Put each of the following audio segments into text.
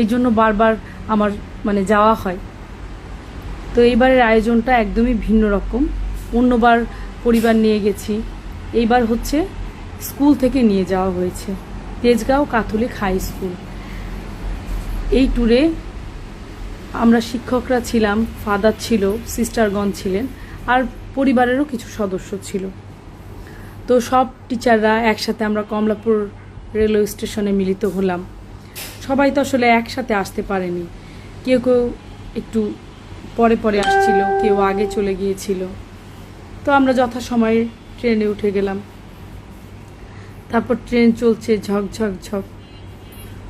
এই জন্য বারবার আমার মানে যাওয়া হয়। তো এইবারের আয়োজনটা একদমই ভিন্ন রকম। অন্যবার পরিবার নিয়ে গেছি। এইবার হচ্ছে স্কুল থেকে নিয়ে যাওয়া হয়েছে। Tejgaon Catholic high school. এই ট্যুরে আমরা শিক্ষকরা ছিলাম ফাদার ছিল সিস্টারগণ ছিলেন, আর পরিবারেরও কিছু সদস্য ছিল। তো সব টিচাররা একসাথে আমরা কমলাপুর রেলওয়ে স্টেশনে মিলিত হলাম। সবাই তো আসলে একসাথে আসতে পারেনি। কেউ কেউ একটু পরে পরে আসছিল, কেউ আগে চলে গিয়েছিল। তো আমরা যথাসময়ে ট্রেনে উঠে গেলাম। তারপর ট্রেন চলছে ঝক ঝক ঝক।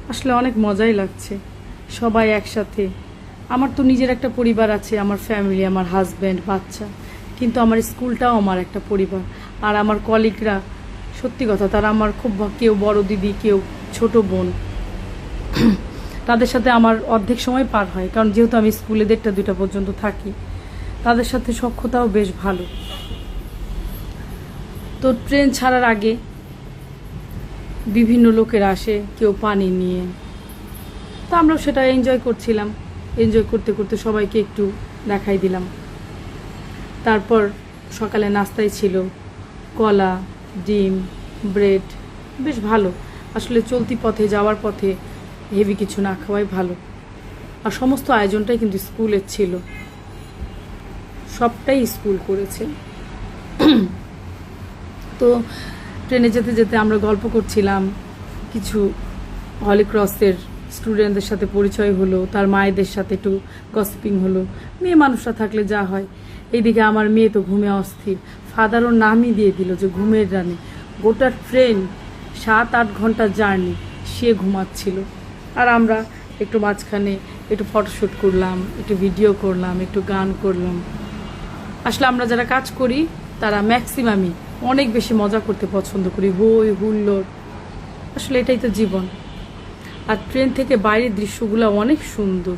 আসলে অনেক মজাই লাগছে সবাই একসাথে। আমার তো নিজের একটা পরিবার আছে, আমার ফ্যামিলি আমার হাজব্যান্ড বাচ্চা। কিন্তু আমার স্কুলটাও আমার একটা পরিবার। আর আমার কলিগরা সত্যি কথা, তারা আমার খুব কেউ বড় দিদি, কেউ ছোট বোন। তাদের সাথে আমার অর্ধেক সময় পার হয়, কারণ যেহেতু আমি স্কুলে দেড়টা দুইটা পর্যন্ত থাকি, তাদের সাথে সক্ষতাও বেশ ভালো। তো ট্রেন ছাড়ার আগে বিভিন্ন লোকেরা আসে, কেউ পানি নিয়ে। তো আমরাও সেটা এনজয় করছিলাম। এনজয় করতে করতে সবাইকে একটু দেখাই দিলাম। তারপর সকালে নাস্তায় ছিল, কলা, ডিম, ব্রেড, বেশ ভালো। আসলে চলতি পথে, যাওয়ার পথে হেভি কিছু না খাওয়াই ভালো। আর সমস্ত আয়োজনটাই কিন্তু স্কুলের ছিল। সবটাই স্কুল করেছে। তো ট্রেনে যেতে যেতে আমরা গল্প করছিলাম। কিছু হলি ক্রসের স্টুডেন্টদের সাথে পরিচয় হলো, তার মায়েদের সাথে একটু গসিপিং হলো। মেয়ে মানুষরা থাকলে যা হয়। এইদিকে আমার মেয়ে তো ঘুমে অস্থির। ফাদারও নামই দিয়ে দিল যে ঘুমের রানে। গোটা ট্রেন সাত আট ঘণ্টার জার্নি সে ঘুমাচ্ছিল। আর আমরা একটু মাঝখানে একটু ফটোশ্যুট করলাম, একটু ভিডিও করলাম, একটু গান করলাম। আসলে আমরা যারা কাজ করি, তারা ম্যাক্সিমামই অনেক বেশি মজা করতে পছন্দ করি। হই, হুল্লোড়। আসলে এটাই তো জীবন। আর ট্রেন থেকে বাইরের দৃশ্যগুলো অনেক সুন্দর।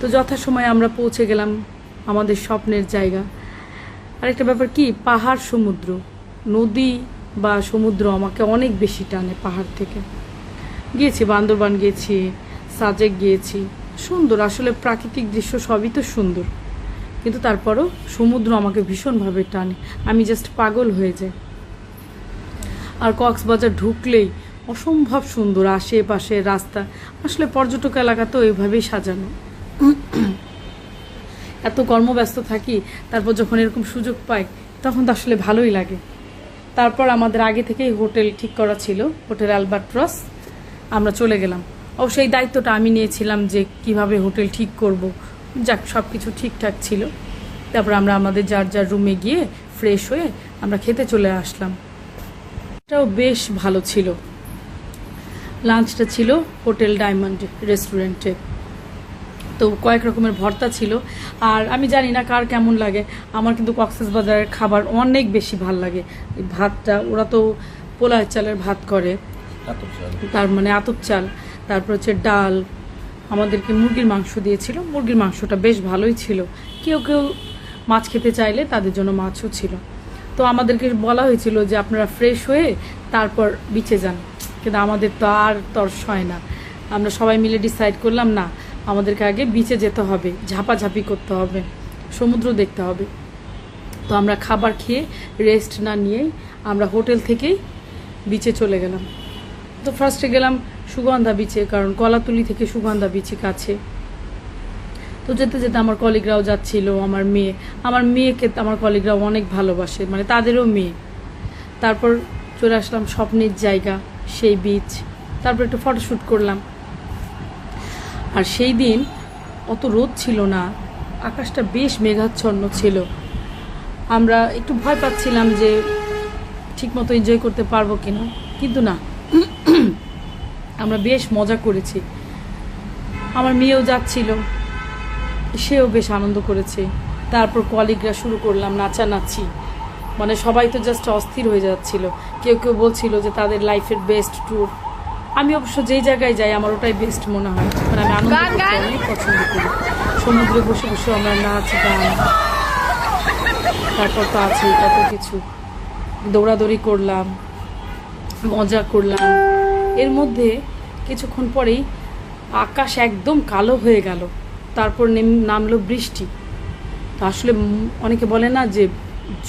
তো যথাসময়ে আমরা পৌঁছে গেলাম আমাদের স্বপ্নের জায়গা। আরেকটা ব্যাপার কি, পাহাড় সমুদ্র। নদী বা সমুদ্র আমাকে অনেক বেশি টানে পাহাড় থেকে। গিয়েছি, বান্দরবান গিয়েছি, সাজেক গিয়েছি। সুন্দর, আসলে প্রাকৃতিক দৃশ্য সবই তো সুন্দর। কিন্তু তারপরও সমুদ্র আমাকে ভীষণভাবে টানে। আমি জাস্ট পাগল হয়ে যাই। আর কক্সবাজার ঢুকলেই অসম্ভব সুন্দর আশেপাশে রাস্তা। আসলে পর্যটক এলাকা তো এইভাবেই সাজানো। এত কর্মব্যস্ত থাকি, তারপর যখন এরকম সুযোগ পাই, তখন তো আসলে ভালোই লাগে। তারপর আমাদের আগে থেকেই হোটেল ঠিক করা ছিল, হোটেল অ্যালবার্ট্রস আমরা চলে গেলাম। অবশ্য এই দায়িত্বটা আমি নিয়েছিলাম যে কীভাবে হোটেল ঠিক করব। যাক সব কিছু ঠিকঠাক ছিল। তারপর আমরা আমাদের যার যার রুমে গিয়ে ফ্রেশ হয়ে আমরা খেতে চলে আসলাম। এটাও বেশ ভালো ছিল। লাঞ্চটা ছিল হোটেল ডায়মন্ড রেস্টুরেন্টে। তো কয়েক রকমের ভর্তা ছিল। আর আমি জানি না কার কেমন লাগে। আমার কিন্তু কক্সেস বাজারের খাবার অনেক বেশি ভালো লাগে। ভাতটা, ওরা তো পোলার চালের ভাত করে। তার মানে আতপ চাল, তারপর হচ্ছে ডাল, আমাদেরকে মুরগির মাংস দিয়েছিল। মুরগির মাংসটা বেশ ভালোই ছিল। কেউ কেউ মাছ খেতে চাইলে তাদের জন্য মাছও ছিল। তো আমাদেরকে বলা হয়েছিল যে আপনারা ফ্রেশ হয়ে তারপর বিচে যান। কিন্তু আমাদের তো আর তর্স হয় না। আমরা সবাই মিলে ডিসাইড করলাম, না, আমাদেরকে আগে বিচে যেতে হবে। ঝাপাঝাপি করতে হবে। সমুদ্র দেখতে হবে। তো আমরা খাবার খেয়ে রেস্ট না নিয়েই আমরা হোটেল থেকেই বিচে চলে গেলাম। তো ফার্স্টে গেলাম সুগন্ধা বিচে কারণ কলাতুলি থেকে সুগন্ধা বিচে কাছে। তো যেতে যেতে আমার কলিগরাও যাচ্ছিল, আমার মেয়ে। আমার মেয়েকে আমার কলিগরাও অনেক ভালোবাসে মানে তাদেরও মেয়ে। তারপর চলে আসলাম স্বপ্নের জায়গা, সেই বিচ তারপর একটু ফটোশ্যুট করলাম। আর সেই দিন অত রোদ ছিল না, আকাশটা বেশ মেঘাচ্ছন্ন ছিল। আমরা একটু ভয় পাচ্ছিলাম যে ঠিকমতো এনজয় করতে পারব কিনা, কিন্তু না। আমরা বেশ মজা করেছি। আমার মেয়েও যাচ্ছিল। সেও বেশ আনন্দ করেছে। তারপর কলিগরা শুরু করলাম নাচানাচি। মানে সবাই তো জাস্ট অস্থির হয়ে যাচ্ছিল। কেউ কেউ বলছিল যে তাদের লাইফের বেস্ট ট্যুর আমি অবশ্য যেই জায়গায় যাই আমার ওটাই বেস্ট মনে হয়। মানে আমি আনন্দ করতে অনেক পছন্দ করি। সমুদ্রে বসে বসে আমরা নাচ গান। তারপর তো আছে কত কিছু। দৌড়াদৌড়ি করলাম মজা করলাম। এর মধ্যে কিছুক্ষণ পরেই আকাশ একদম কালো হয়ে গেল। তারপর নেম- নামলো বৃষ্টি। তো আসলে অনেকে বলে না যে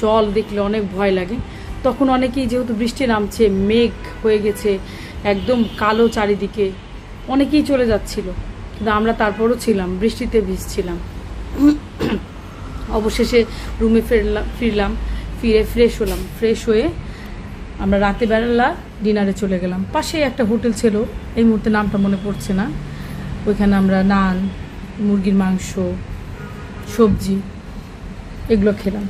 জল দেখলে অনেক ভয় লাগে। তখন অনেকেই যেহেতু বৃষ্টি নামছে, মেঘ হয়ে গেছে, একদম কালো চারিদিকে, অনেকেই চলে যাচ্ছিল। কিন্তু আমরা তারপরও ছিলাম, বৃষ্টিতে ভিজছিলাম। অবশেষে রুমে ফিরলাম ফিরলাম, ফিরে ফ্রেশ হলাম। ফ্রেশ হয়ে আমরা রাতে বেলা ডিনারে চলে গেলাম। পাশেই একটা হোটেল ছিল, এই মুহূর্তে নামটা মনে পড়ছে না। ওইখানে আমরা নান, মুরগির মাংস, সবজি এগুলো খেলাম।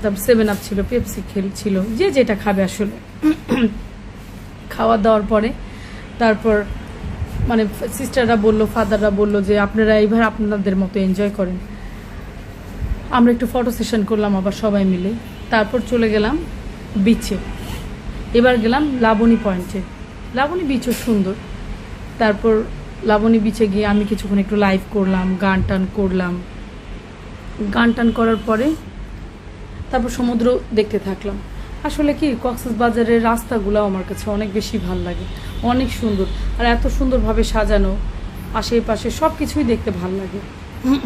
তারপর সেভেন আপ ছিল পেপসি খেল, ছিল, যে যেটা খাবে আসলে। খাওয়া দাওয়ার পরে তারপর মানে সিস্টাররা বলল ফাদাররা বলল যে, আপনারা এইবার আপনাদের মতো এনজয় করেন। আমরা একটু ফটো সেশন করলাম আবার সবাই মিলে। তারপর চলে গেলাম বিচে এবার গেলাম লাবণী পয়েন্টে লাবণী বিচও সুন্দর। তারপর লাবণী বিচে গিয়ে আমি কিছুক্ষণ একটু লাইভ করলাম, গান টান করলাম। গান টান করার পরে তারপর সমুদ্র দেখতে থাকলাম। আসলে কি কক্সেস বাজারের রাস্তাগুলো আমার কাছে অনেক বেশি ভালো লাগে। অনেক সুন্দর। আর এত সুন্দরভাবে সাজানো, আশেপাশে সব কিছুই দেখতে ভালো লাগে।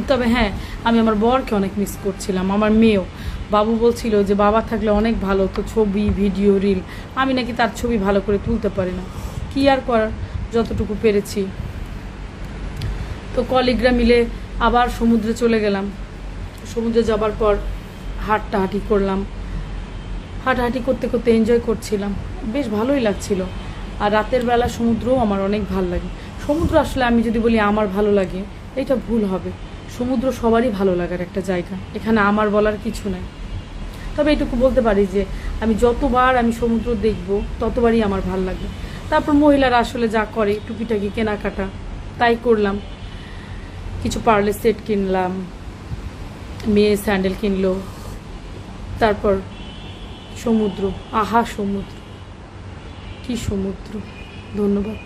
তবে হ্যাঁ আমি আমার বরকে অনেক মিস করছিলাম, আমার মেয়েও। বাবু বলছিল যে, বাবা থাকলে অনেক ভালো তো ছবি, ভিডিও, রিল। আমি নাকি তার ছবি ভালো করে তুলতে পারি না। কি আর করার? যতটুকু পেরেছি। তো কলিগরা মিলে আবার সমুদ্রে চলে গেলাম। সমুদ্রে যাবার পর হাঁটাহাঁটি করলাম। হাঁটাহাঁটি করতে করতে এনজয় করছিলাম। বেশ ভালোই লাগছিল। আর রাতের বেলা সমুদ্রও আমার অনেক ভালো লাগে। সমুদ্র আসলে আমি যদি বলি আমার ভালো লাগে এটা ভুল হবে। সমুদ্র সবারই ভালো লাগার একটা জায়গা। এখানে আমার বলার কিছু নাই। তবে এটুকু বলতে পারি যে আমি যতবার আমি সমুদ্র দেখব, ততবারই আমার ভালো লাগে। তারপর মহিলারা আসলে যা করে, টুকিটাকি কেনাকাটা, তাই করলাম। কিছু পার্লে সেট কিনলাম মেয়ে স্যান্ডেল কিনলো, তারপর সমুদ্র, আহা সমুদ্র, কি সমুদ্র, ধন্যবাদ।